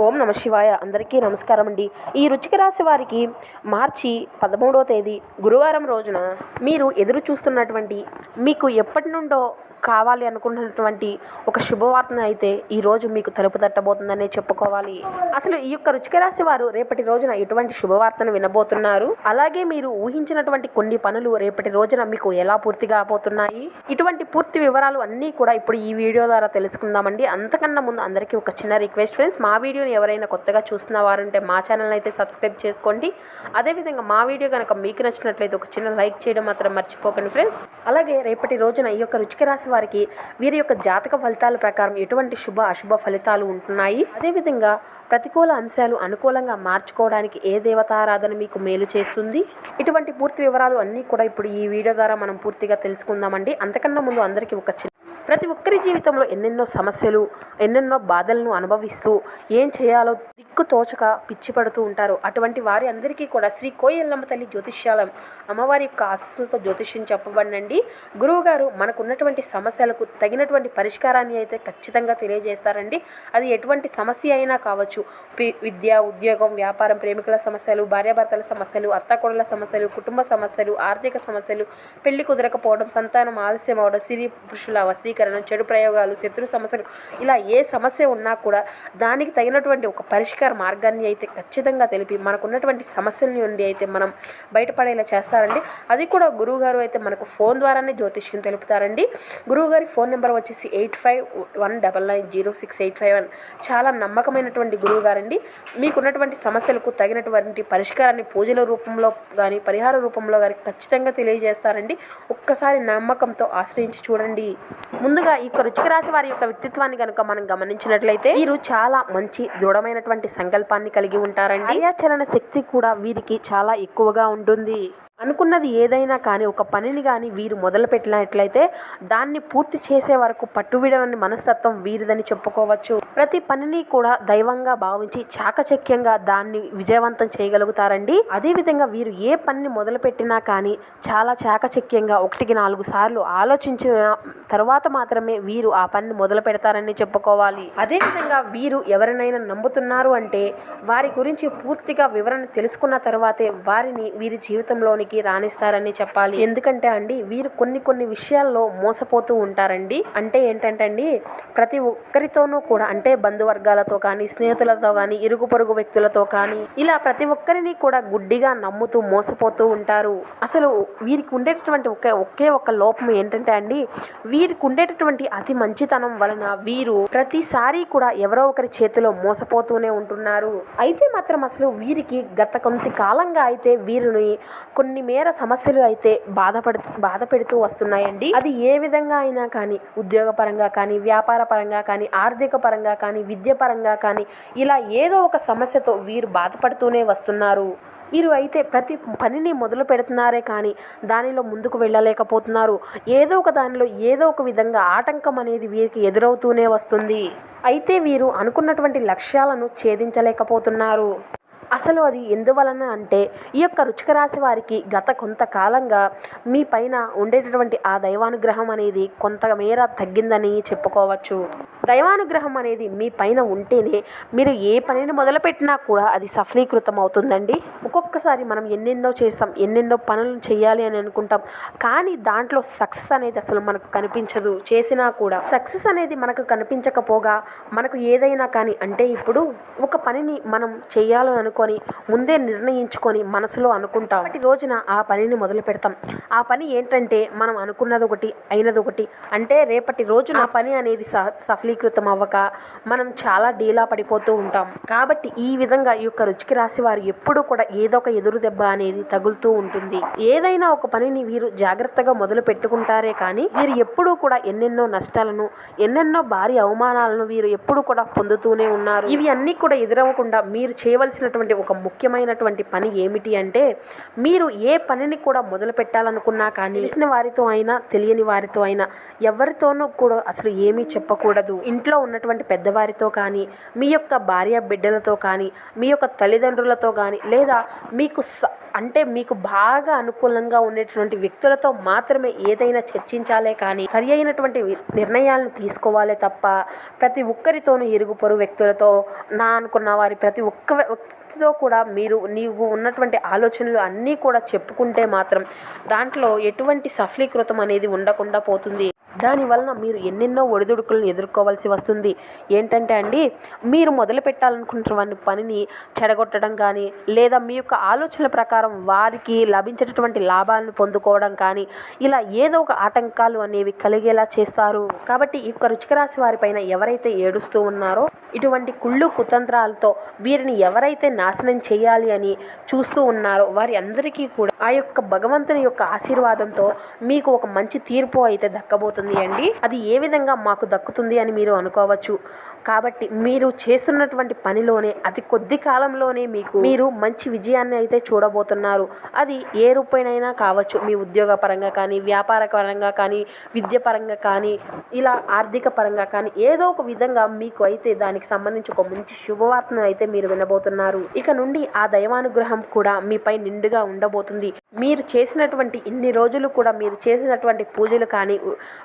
ఓం నమ శివాయ. అందరికీ నమస్కారం అండి. ఈ రుచిక రాశి వారికి మార్చి పదమూడవ తేదీ గురువారం రోజున మీరు ఎదురు చూస్తున్నటువంటి మీకు ఎప్పటి నుండో కావాలి అనుకుంటున్నటువంటి ఒక శుభవార్తను అయితే ఈరోజు మీకు తలుపు తట్టబోతుందనే చెప్పుకోవాలి. అసలు ఈ యొక్క రుచిక రాశి వారు రేపటి రోజున ఎటువంటి శుభవార్తను వినబోతున్నారు? అలాగే మీరు ఊహించినటువంటి కొన్ని పనులు రేపటి రోజున మీకు ఎలా పూర్తిగా పోతున్నాయి ఇటువంటి పూర్తి వివరాలు అన్నీ కూడా ఇప్పుడు ఈ వీడియో ద్వారా తెలుసుకుందామండి. అంతకన్నా ముందు అందరికీ ఒక చిన్న రిక్వెస్ట్ ఫ్రెండ్స్ మా వీడియో వీడియోని ఎవరైనా కొత్తగా చూస్తున్న వారుంటే మా ఛానల్ అయితే సబ్స్క్రైబ్ చేసుకోండి. అదేవిధంగా మా వీడియో కనుక మీకు నచ్చినట్లయితే ఒక చిన్న లైక్ చేయడం మాత్రం మర్చిపోకండి ఫ్రెండ్స్. అలాగే రేపటి రోజున ఈ యొక్క రుచిక రాశి వారికి వీరి యొక్క జాతక ఫలితాల ప్రకారం ఎటువంటి శుభ అశుభ ఫలితాలు ఉంటున్నాయి? అదేవిధంగా ప్రతికూల అంశాలు అనుకూలంగా మార్చుకోవడానికి ఏ దేవతారాధన మీకు మేలు చేస్తుంది? ఇటువంటి పూర్తి వివరాలు అన్నీ కూడా ఇప్పుడు ఈ వీడియో ద్వారా మనం పూర్తిగా తెలుసుకుందామండి. అంతకన్నా ముందు అందరికీ ఒక చిన్న ప్రతి ఒక్కరి జీవితంలో ఎన్నెన్నో సమస్యలు ఎన్నెన్నో బాధలను అనుభవిస్తూ ఏం చేయాలో దిక్కు తోచక పిచ్చి పడుతూ ఉంటారు. అటువంటి వారి అందరికీ కూడా శ్రీ కోయల్లమ్మ తల్లి జ్యోతిష్యాలయం అమ్మవారి యొక్క ఆశస్సులతో జ్యోతిష్యం చెప్పబడినండి. గురువుగారు మనకున్నటువంటి సమస్యలకు తగినటువంటి పరిష్కారాన్ని అయితే ఖచ్చితంగా తెలియజేస్తారండి. అది ఎటువంటి సమస్య అయినా కావచ్చు. పి- విద్య ఉద్యోగం వ్యాపారం ప్రేమికుల సమస్యలు భార్యాభర్తల సమస్యలు అత్తకొడల సమస్యలు కుటుంబ సమస్యలు ఆర్థిక సమస్యలు పెళ్ళి కుదరకపోవడం సంతానం ఆలస్యం అవడం సిరి పురుషుల వశీకరణ చెడు ప్రయోగాలు శత్రు సమస్యలు ఇలా ఏ సమస్య ఉన్నా కూడా దానికి తగినటువంటి ఒక పరిష్కార మార్గాన్ని అయితే ఖచ్చితంగా తెలిపి మనకున్నటువంటి సమస్యల నుండి అయితే మనం బయటపడేలా చేస్తారండి. అది కూడా గురువుగారు అయితే మనకు ఫోన్ ద్వారానే జ్యోతిష్యం తెలుపుతారండి. గురువుగారి ఫోన్ నెంబర్ వచ్చేసి eight five one double nine zero six eight five one. చాలా నమ్మకమైనటువంటి గురువు గారండి మీకున్నటువంటి సమస్యలకు తగినటువంటి పరిష్కారాన్ని పూజల రూపంలో కానీ పరిహార రూపంలో కానీ ఖచ్చితంగా తెలియజేస్తారండి. ఒక్కసారి నమ్మకంతో ఆశ్రయించి చూడండి. ముందుగా ఈ యొక్క రుచిక రాశి వారి యొక్క వ్యక్తిత్వాన్ని కనుక మనం గమనించినట్లయితే వీరు చాలా మంచి దృఢమైనటువంటి సంకల్పాన్ని కలిగి ఉంటారండి. కార్యాచరణ శక్తి కూడా వీరికి చాలా ఎక్కువగా ఉంటుంది. అనుకున్నది ఏదైనా కానీ ఒక పనిని కానీ వీరు మొదలు పెట్టినట్లయితే దాన్ని పూర్తి చేసే వరకు పట్టువిడని మనస్తత్వం వీరిదని చెప్పుకోవచ్చు. ప్రతి పనిని కూడా దైవంగా భావించి చాకచక్యంగా దాన్ని విజయవంతం చేయగలుగుతారండి. అదేవిధంగా వీరు ఏ పనిని మొదలు పెట్టినా కానీ చాలా చాకచక్యంగా ఒకటికి నాలుగు సార్లు ఆలోచించిన తర్వాత మాత్రమే వీరు ఆ పనిని మొదలు పెడతారని చెప్పుకోవాలి అదేవిధంగా వీరు ఎవరినైనా నమ్ముతున్నారు అంటే వారి గురించి పూర్తిగా వివరణ తెలుసుకున్న తర్వాతే వారిని వీరి జీవితంలోనికి రాణిస్తారని చెప్పాలి. ఎందుకంటే అండి వీరు కొన్ని కొన్ని విషయాల్లో మోసపోతూ ఉంటారండి. అంటే ఏంటంటే అండి ప్రతి ఒక్కరితోనూ కూడా అంటే బంధువర్గాలతో కానీ స్నేహితులతో కానీ ఇరుగు పొరుగు వ్యక్తులతో కానీ ఇలా ప్రతి ఒక్కరిని కూడా గుడ్డిగా నమ్ముతూ మోసపోతూ ఉంటారు. అసలు వీరికి ఉండేటటువంటి ఒకే ఒకే ఒక లోపం ఏంటంటే అండి వీరికి ఉండేటటువంటి అతి మంచితనం వలన వీరు ప్రతిసారి కూడా ఎవరో ఒకరి చేతిలో మోసపోతూనే ఉంటున్నారు. అయితే మాత్రం అసలు వీరికి గత కొంత కాలంగా అయితే వీరిని కొన్ని మేర సమస్యలు అయితే బాధపడు బాధ పెడుతూ వస్తున్నాయండి. అది ఏ విధంగా అయినా కానీ ఉద్యోగ పరంగా కానీ వ్యాపార పరంగా కానీ ఆర్థిక పరంగా కానీ విద్య పరంగా కానీ ఇలా ఏదో ఒక సమస్యతో వీరు బాధపడుతూనే వస్తున్నారు. వీరు అయితే ప్రతి పనిని మొదలు పెడుతున్నారే కానీ దానిలో ముందుకు వెళ్ళలేకపోతున్నారు. ఏదో ఒక దానిలో ఏదో ఒక విధంగా ఆటంకం అనేది వీరికి ఎదురవుతూనే వస్తుంది. అయితే వీరు అనుకున్నటువంటి లక్ష్యాలను ఛేదించలేకపోతున్నారు. అసలు అది ఎందువలన అంటే ఈ యొక్క రుచిక రాశి వారికి గత కొంతకాలంగా మీ పైన ఉండేటటువంటి ఆ దైవానుగ్రహం అనేది కొంత మేర తగ్గిందని చెప్పుకోవచ్చు. దైవానుగ్రహం అనేది మీ పైన ఉంటేనే మీరు ఏ పనిని మొదలుపెట్టినా కూడా అది సఫలీకృతం అవుతుందండి ఒక్కొక్కసారి మనం ఎన్నెన్నో చేస్తాం ఎన్నెన్నో పనులు చేయాలి అని అనుకుంటాం కానీ దాంట్లో సక్సెస్ అనేది అసలు మనకు కనిపించదు. చేసినా కూడా సక్సెస్ అనేది మనకు కనిపించకపోగా మనకు ఏదైనా కానీ అంటే ఇప్పుడు ఒక పనిని మనం చేయాలి పెట్టుకొని ముందే నిర్ణయించుకొని మనసులో అనుకుంటాం. ఒకటి రోజున ఆ పనిని మొదలు పెడతాం. ఆ పని ఏంటంటే మనం అనుకున్నది ఒకటి అయినది ఒకటి. అంటే రేపటి రోజున ఆ పని అనేది స సఫలీకృతం అవ్వక మనం చాలా డీలా పడిపోతూ ఉంటాం. కాబట్టి ఈ విధంగా ఈ యొక్క రుచికి రాసి వారు ఎప్పుడూ కూడా ఏదో ఒక ఎదురు దెబ్బ అనేది తగులుతూ ఉంటుంది. ఏదైనా ఒక పనిని వీరు జాగ్రత్తగా మొదలు పెట్టుకుంటారే కానీ వీరు ఎప్పుడూ కూడా ఎన్నెన్నో నష్టాలను ఎన్నెన్నో భారీ అవమానాలను వీరు ఎప్పుడూ కూడా పొందుతూనే ఉన్నారు. ఇవి అన్నీ కూడా ఎదురవ్వకుండా మీరు చేయవలసినటువంటి ఒక ముఖ్యమైనటువంటి పని ఏమిటి అంటే మీరు ఏ పనిని కూడా మొదలు పెట్టాలనుకున్నా కానీ తెలిసిన వారితో అయినా తెలియని వారితో అయినా ఎవరితోనూ కూడా అసలు ఏమీ చెప్పకూడదు. ఇంట్లో ఉన్నటువంటి పెద్దవారితో కానీ మీ యొక్క భార్య బిడ్డలతో కానీ మీ యొక్క తల్లిదండ్రులతో కానీ లేదా మీకు స అంటే మీకు బాగా అనుకూలంగా ఉండేటువంటి వ్యక్తులతో మాత్రమే ఏదైనా చర్చించాలే కానీ సరి అయినటువంటి నిర్ణయాలను తీసుకోవాలే తప్ప ప్రతి ఒక్కరితోనూ ఇరుగు పొరుగు వ్యక్తులతో నా అనుకున్న వారి ప్రతి ఒక్క వ్య- కూడా మీరు నీవు ఉన్నటువంటి ఆలోచనలు అన్నీ కూడా చెప్పుకుంటే మాత్రం దాంట్లో ఎటువంటి సఫలీకృతం అనేది ఉండకుండా పోతుంది. దాని వలన మీరు ఎన్నెన్నో ఒడిదుడుకులను ఎదుర్కోవాల్సి వస్తుంది. ఏంటంటే అండి మీరు మొదలు పెట్టాలనుకుంటున్న పనిని చెడగొట్టడం కానీ లేదా మీ యొక్క ఆలోచనల ప్రకారం వారికి లభించేటటువంటి లాభాలను పొందుకోవడం కానీ ఇలా ఏదో ఒక ఆటంకాలు అనేవి కలిగేలా చేస్తారు. కాబట్టి ఈ యొక్క రుచికరాశి వారిపైన ఎవరైతే ఏడుస్తూ ఉన్నారో ఇటువంటి కుళ్ళు కుతంత్రాలతో వీరిని ఎవరైతే నాశనం చేయాలి అని చూస్తూ ఉన్నారో వారి అందరికీ కూడా ఆ యొక్క భగవంతుని యొక్క ఆశీర్వాదంతో మీకు ఒక మంచి తీర్పు అయితే దక్కబోతుంది అండి. అది ఏ విధంగా మాకు దక్కుతుంది అని మీరు అనుకోవచ్చు. కాబట్టి మీరు చేస్తున్నటువంటి పనిలోనే అతి కొద్ది కాలంలోనే మీకు మీరు మంచి విజయాన్ని అయితే చూడబోతున్నారు. అది ఏ రూపేణైనా కావచ్చు. మీ ఉద్యోగ పరంగా కానీ వ్యాపార పరంగా కానీ విద్య పరంగా కానీ ఇలా ఆర్థిక పరంగా కానీ ఏదో ఒక విధంగా మీకు అయితే దానికి సంబంధించి ఒక మంచి శుభవార్తను అయితే మీరు వినబోతున్నారు. ఇక నుండి ఆ దైవానుగ్రహం కూడా మీపై నిండుగా ఉండబోతుంది. మీరు చేసినటువంటి ఇన్ని రోజులు కూడా మీరు చేసినటువంటి పూజలు కానీ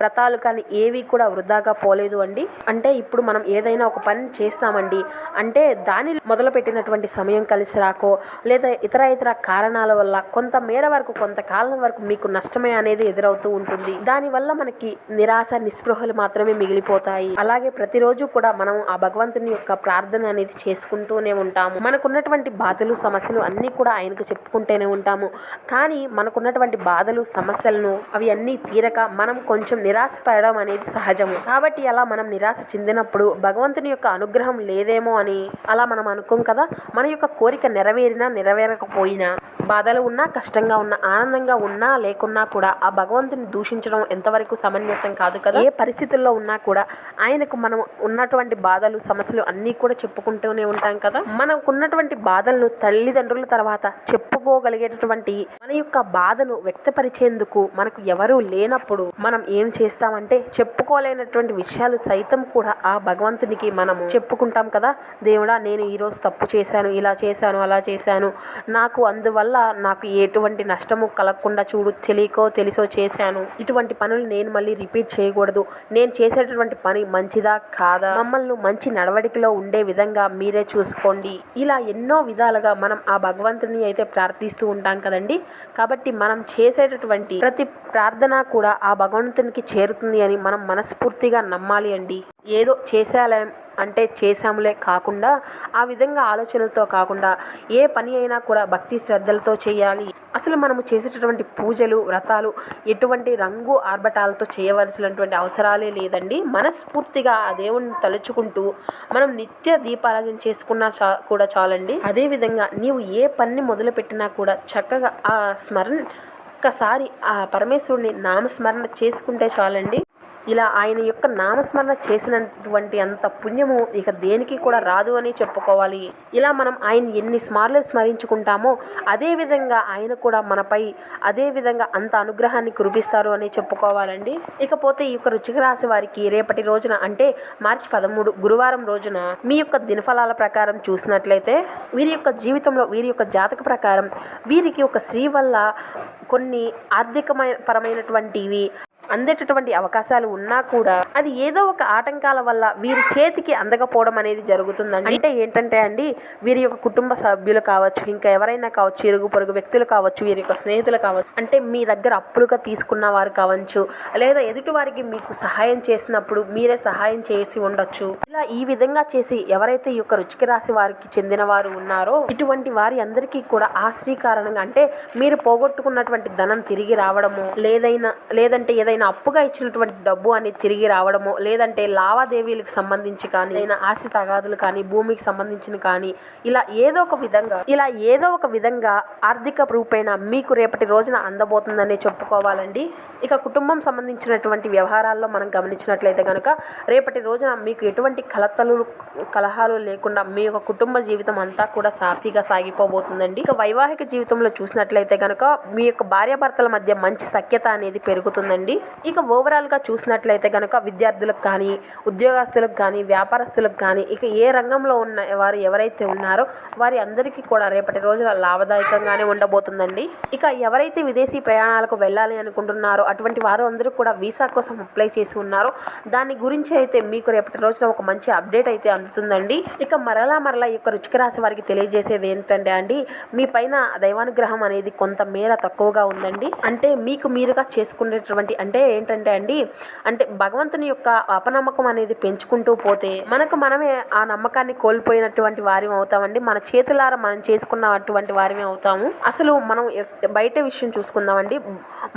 వ్రతాలు కానీ ఏవి కూడా వృధాగా పోలేదు అండి. అంటే ఇప్పుడు మనం ఏదైనా ఒక పని చేస్తామండి. అంటే దాని మొదలుపెట్టినటువంటి సమయం కలిసి రాకో లేదా ఇతర ఇతర కారణాల వల్ల కొంత మేర వరకు కొంతకాలం వరకు మీకు నష్టమే అనేది ఎదురవుతూ ఉంటుంది. దానివల్ల మనకి నిరాశ నిస్పృహలు మాత్రమే మిగిలిపోతాయి. అలాగే ప్రతిరోజు కూడా మనం ఆ భగవంతుని యొక్క ప్రార్థన అనేది చేసుకుంటూనే ఉంటాము. మనకున్నటువంటి బాధలు సమస్యలు అన్నీ కూడా ఆయనకు చెప్పుకుంటూనే ఉంటాము. కానీ మనకున్నటువంటి బాధలు సమస్యలను అవి అన్నీ తీరక మనం కొంచెం నిరాశ పడడం అనేది సహజము. కాబట్టి అలా మనం నిరాశ చెందినప్పుడు భగవంతుని యొక్క అనుగ్రహం లేదేమో అని అలా మనం అనుకోం కదా? మన యొక్క కోరిక నెరవేరినా నెరవేరకపోయినా బాధలు ఉన్నా కష్టంగా ఉన్నా ఆనందంగా ఉన్నా లేకున్నా కూడా ఆ భగవంతుని దూషించడం ఎంతవరకు సమంజసం కాదు కదా? ఏ పరిస్థితుల్లో ఉన్నా కూడా ఆయనకు మనం ఉన్నటువంటి బాధలు సమస్యలు అన్నీ కూడా చెప్పుకుంటూనే ఉంటాం కదా. మనకున్నటువంటి బాధలను తల్లిదండ్రుల తర్వాత చెప్పుకోగలిగేటటువంటి మన యొక్క బాధను వ్యక్తపరిచేందుకు మనకు ఎవరూ లేనప్పుడు మనం ఏం చేస్తామంటే చెప్పుకోలేనటువంటి విషయాలు సైతం కూడా ఆ భగవంతునికి మనము చెప్పుకుంటాం కదా. దేవుడా నేను ఈరోజు తప్పు చేశాను ఇలా చేశాను అలా చేశాను. నాకు అందువల్ల నాకు ఎటువంటి నష్టము కలగకుండా చూడు తెలియకో తెలిసో చేశాను. ఇటువంటి పనులు నేను మళ్ళీ రిపీట్ చేయకూడదు. నేను చేసేటటువంటి పని మంచిదా కాదా? మమ్మల్ని మంచి నడవడికలో ఉండే విధంగా మీరే చూసుకోండి. ఇలా ఎన్నో విధాలుగా మనం ఆ భగవంతుని అయితే ప్రార్థిస్తూ ఉంటాం కదండి. కాబట్టి మనం చేసేటటువంటి ప్రతి ప్రార్థన కూడా ఆ భగవంతునికి చేరుతుంది అని మనం మనస్ఫూర్తిగా నమ్మాలి అండి. ఏదో చేసేయాలే అంటే చేశాములే కాకుండా ఆ విధంగా ఆలోచనలతో కాకుండా ఏ పని అయినా కూడా భక్తి శ్రద్ధలతో చేయాలి. అసలు మనము చేసేటటువంటి పూజలు వ్రతాలు ఎటువంటి రంగు ఆర్భటాలతో చేయవలసినటువంటి అవసరాలే లేదండి. మనస్ఫూర్తిగా ఆ దేవుణ్ణి తలుచుకుంటూ మనం నిత్య దీపారాధన చేసుకున్నా చా కూడా చాలండి. అదేవిధంగా నీవు ఏ పని మొదలుపెట్టినా కూడా చక్కగా ఆ స్మరణ ఒక్కసారి ఆ పరమేశ్వరుని నామస్మరణ చేసుకుంటే చాలండి. ఇలా ఆయన యొక్క నామస్మరణ చేసినటువంటి అంత పుణ్యము ఇక దేనికి కూడా రాదు అని చెప్పుకోవాలి. ఇలా మనం ఆయన ఎన్ని స్మార్లు స్మరించుకుంటామో అదే విధంగా ఆయన కూడా మనపై అదే విధంగా అంత అనుగ్రహాన్ని కురిపిస్తారు అని చెప్పుకోవాలండి. ఇకపోతే ఈ యొక్క రుచిక రాశి వారికి రేపటి రోజున అంటే మార్చి పదమూడు గురువారం రోజున మీ యొక్క దినఫలాల ప్రకారం చూసినట్లయితే వీరి యొక్క జీవితంలో వీరి యొక్క జాతక ప్రకారం వీరికి ఒక స్త్రీ వల్ల కొన్ని ఆర్థికమైన పరమైనటువంటివి అందేటటువంటి అవకాశాలు ఉన్నా కూడా అది ఏదో ఒక ఆటంకాల వల్ల వీరి చేతికి అందకపోవడం అనేది జరుగుతుందండి. అంటే ఏంటంటే అండి వీరి యొక్క కుటుంబ సభ్యులు కావచ్చు ఇంకా ఎవరైనా కావచ్చు ఇరుగు పొరుగు వ్యక్తులు కావచ్చు వీరి యొక్క స్నేహితులు కావచ్చు అంటే మీ దగ్గర అప్పులుగా తీసుకున్న వారు కావచ్చు లేదా ఎదుటి వారికి మీకు సహాయం చేసినప్పుడు మీరే సహాయం చేసి ఉండొచ్చు. ఇలా ఈ విధంగా చేసి ఎవరైతే ఈ యొక్క రుచికి రాశి వారికి చెందిన వారు ఉన్నారో ఇటువంటి వారి అందరికీ కూడా ఆశ్రీకారణంగా అంటే మీరు పోగొట్టుకున్నటువంటి ధనం తిరిగి రావడము లేదైనా లేదంటే ఏదైనా అప్పుగా ఇచ్చినటువంటి డబ్బు అనేది తిరిగి రావడము లేదంటే లావాదేవీలకు సంబంధించి కానీ ఏదైనా ఆస్తి తగాదులు కానీ భూమికి సంబంధించిన కానీ ఇలా ఏదో ఒక విధంగా ఇలా ఏదో ఒక విధంగా ఆర్థిక రూపేణ మీకు రేపటి రోజున అందబోతుందనే చెప్పుకోవాలండి. ఇక కుటుంబం సంబంధించినటువంటి వ్యవహారాల్లో మనం గమనించినట్లయితే కనుక రేపటి రోజున మీకు ఎటువంటి కలతలు కలహాలు లేకుండా మీ యొక్క కుటుంబ జీవితం అంతా కూడా సాఫీగా సాగిపోబోతుందండి. ఇక వైవాహిక జీవితంలో చూసినట్లయితే కనుక మీ యొక్క భార్యాభర్తల మధ్య మంచి సఖ్యత అనేది పెరుగుతుందండి. ఇక ఓవరాల్గా చూసినట్లయితే కనుక విద్యార్థులకు కానీ ఉద్యోగస్తులకు కానీ వ్యాపారస్తులకు కానీ ఇక ఏ రంగంలో ఉన్న వారు ఎవరైతే ఉన్నారో వారి అందరికీ కూడా రేపటి రోజున లాభదాయకంగానే ఉండబోతుందండి. ఇక ఎవరైతే విదేశీ ప్రయాణాలకు వెళ్ళాలి అనుకుంటున్నారో అటువంటి వారు అందరూ కూడా వీసా కోసం అప్లై చేసి ఉన్నారో. దాని గురించి అయితే మీకు రేపటి రోజున ఒక మంచి అప్డేట్ అయితే అందుతుందండి. ఇక మరలా మరలా ఈ యొక్క రుచిక రాశి వారికి తెలియజేసేది ఏంటంటే అండి మీ పైన దైవానుగ్రహం అనేది కొంత మేర తక్కువగా ఉందండి. అంటే మీకు మీరుగా చేసుకునేటువంటి అంటే ఏంటంటే అండి అంటే భగవంతుని యొక్క అపనమ్మకం అనేది పెంచుకుంటూ పోతే మనకు మనమే ఆ నమ్మకాన్ని కోల్పోయినటువంటి వారి అవుతామండి. మన చేతులారా మనం చేసుకున్నటువంటి వారిమే అవుతాము. అసలు మనం బయట విషయం చూసుకుందామండి.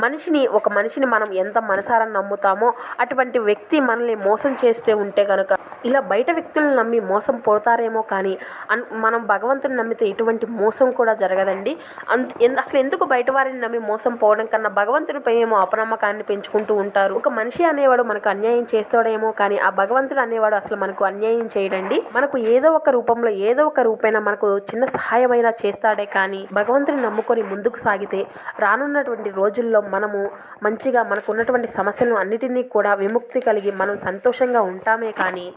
మనిషిని ఒక మనిషిని మనం ఎంత మనసారా నమ్ముతామో అటువంటి వ్యక్తి మనల్ని మోసం చేస్తే ఉంటే కనుక ఇలా బయట వ్యక్తులను నమ్మి మోసం పోతారేమో కానీ అన్ మనం భగవంతుని నమ్మితే ఎటువంటి మోసం కూడా జరగదండి. అంత అసలు ఎందుకు బయట వారిని నమ్మి మోసం పోవడం కన్నా భగవంతునిపై ఏమో అపనమ్మకాన్ని పెంచుకుంటూ ఉంటారు. ఒక మనిషి అనేవాడు మనకు అన్యాయం చేస్తాడేమో కానీ ఆ భగవంతుడు అనేవాడు అసలు మనకు అన్యాయం చేయడండి. మనకు ఏదో ఒక రూపంలో ఏదో ఒక రూపైనా మనకు చిన్న సహాయమైనా చేస్తాడే కానీ భగవంతుని నమ్ముకొని ముందుకు సాగితే రానున్నటువంటి రోజుల్లో మనము మంచిగా మనకు ఉన్నటువంటి సమస్యలను అన్నిటినీ కూడా విముక్తి కలిగి మనం సంతోషంగా ఉంటామే కానీ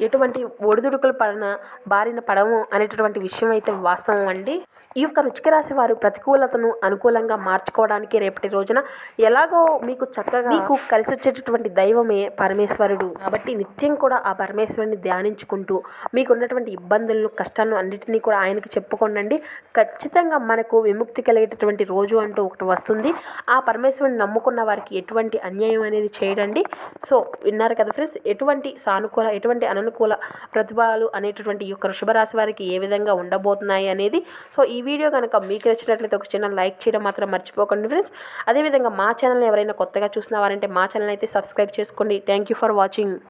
ఎటువంటి ఒడిదుడుకులు పడిన బారిన పడము అనేటటువంటి విషయం అయితే వాస్తవం అండి. ఈ యొక్క రుచిక రాశి వారు ప్రతికూలతను అనుకూలంగా మార్చుకోవడానికి రేపటి రోజున ఎలాగో మీకు చక్కగా మీకు కలిసి వచ్చేటటువంటి దైవమే పరమేశ్వరుడు. కాబట్టి నిత్యం కూడా ఆ పరమేశ్వరుని ధ్యానించుకుంటూ మీకు ఉన్నటువంటి ఇబ్బందులను కష్టాలను అన్నిటినీ కూడా ఆయనకి చెప్పుకోండి ఖచ్చితంగా మనకు విముక్తి కలిగేటటువంటి రోజు అంటూ ఒకటి వస్తుంది. ఆ పరమేశ్వరుని నమ్ముకున్న వారికి ఎటువంటి అన్యాయం అనేది చేయడండి. సో విన్నారు కదా ఫ్రెండ్స్? ఎటువంటి సానుకూల ఎటువంటి అను అననుకూల ప్రతిభాలు అనేటటువంటి ఈ యొక్క వృషభరాశి వారికి ఏ విధంగా ఉండబోతున్నాయి అనేది. సో ఈ వీడియో కనుక మీకు నచ్చినట్లయితే ఒక చిన్న లైక్ చేయడం మాత్రం మర్చిపోకండి ఫ్రెండ్స్. అదేవిధంగా మా ఛానల్ని ఎవరైనా కొత్తగా చూసిన వారంటే మా ఛానల్ అయితే సబ్స్క్రైబ్ చేసుకోండి. Thank you for watching.